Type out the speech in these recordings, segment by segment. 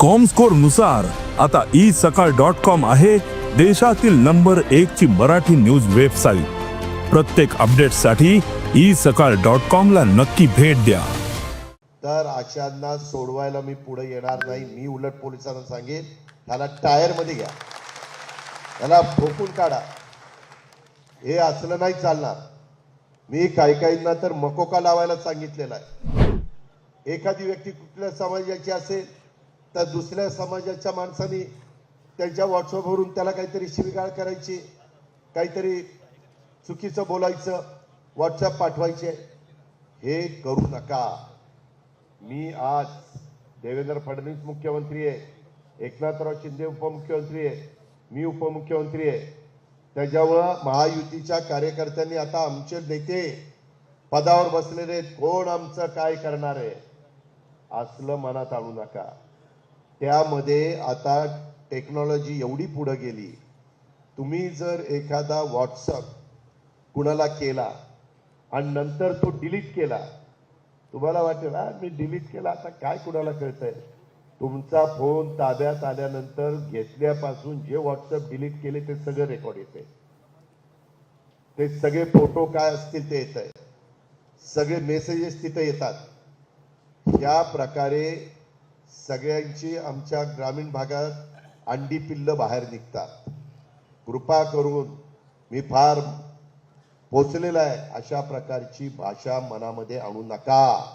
कॉमस्कोरनुसार आता ई सकाळ dot com आहे देशातील नंबर एक ची मराठी न्यूज वेबसाईट प्रत्येक अपडेटसाठी ई सकाळ डॉट कॉम ला नक्की भेट द्या. तर अशांना सोडवायला मी पुढे येणार नाही मी उलट पोलिसांना सांगेन त्याला टायरमध्ये घ्या. त्याला ठोकून काढा. हे असलं नाही चालणार. मी काही काहींना तर मकोका लावायला सांगितलेला आहे. एखादी व्यक्ती कुठल्या समाजाची असेल तर दुसऱ्या समाजाच्या माणसांनी त्यांच्या व्हॉट्सअपवरून त्याला काहीतरी शिवीगाळ करायची काहीतरी चुकीचं बोलायचं व्हॉट्सअप पाठवायचे. हे करू नका. मी आज देवेंद्र फडणवीस मुख्यमंत्री आहे एकनाथराव शिंदे उपमुख्यमंत्री आहे मी उपमुख्यमंत्री आहे. त्याच्यामुळं महायुतीच्या कार्यकर्त्यांनी आता आमचे नेते पदावर बसलेले कोण आमचं काय करणार आहे? असलं मनात आणू नका. त्यामध्ये आता टेक्नॉलॉजी एवढी पुढं गेली. तुम्ही जर एखादा व्हॉट्सअप कुणाला केला आणि नंतर तो डिलीट केला तुम्हाला वाटेल हा मी डिलीट केला आता काय कुणाला कळतंय? तुमचा फोन ताब्यात आल्यानंतर घेतल्यापासून जे व्हॉट्सअप डिलीट केले ते सगळं रेकॉर्ड येते ते सगळे फोटो काय असतील ते येत आहे सगळे मेसेजेस तिथे येतात. या प्रकारे सगळ्यांची आमच्या ग्रामीण भागात अंडी पिल्ल बाहेर निघतात. कृपा करून मी फार पोचलेला आहे अशा प्रकारची भाषा मनामध्ये आणू नका.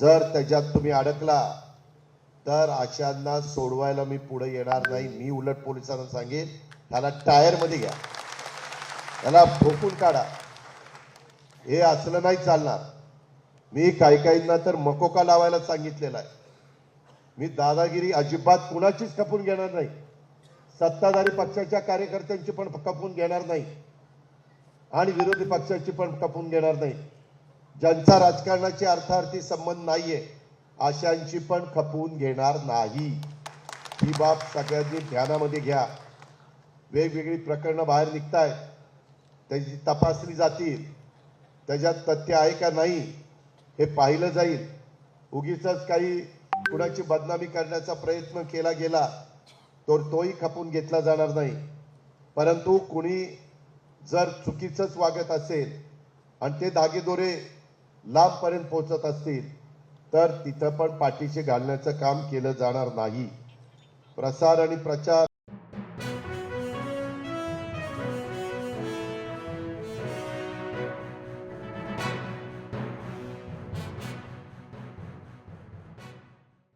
जर त्याच्यात तुम्ही अडकला तर अशांना सोडवायला मी पुढे येणार नाही. मी उलट पोलिसांना सांगेन त्याला टायरमध्ये घ्या. त्याला ठोकून काढा. हे असलं नाही चालणार. मी काही काहींना तर मकोका लावायला सांगितलेला आहे. मी दादागिरी अजिबात कुणाचीच खपून घेणार नाही. सत्ताधारी पक्षाच्या कार्यकर्त्यांची पण खपून घेणार नाही. आणि विरोधी पक्षाची पण खपून घेणार नाही. ज्यांचा राजकारणाची अर्थार्थी संबंध नाहीये अशांची पण खपवून घेणार नाही. ही बाब सगळ्यांनी ध्यानामध्ये घ्या. वेगवेगळी प्रकरणं बाहेर निघतायत त्याची तपासली जातील. त्याच्यात तथ्य आहे का नाही हे पाहिलं जाईल. उगीच काही कुणाची बदनामी करण्याचा प्रयत्न केला गेला तर तोही खपून घेतला जाणार नाही. परंतु कुणी जर चुकीचंच वागत असेल आणि ते दागेदोरे लांबपर्यंत पोहोचत असतील तर तिथं पण पाठीशी घालण्याचं काम केलं जाणार नाही. प्रसार आणि प्रचार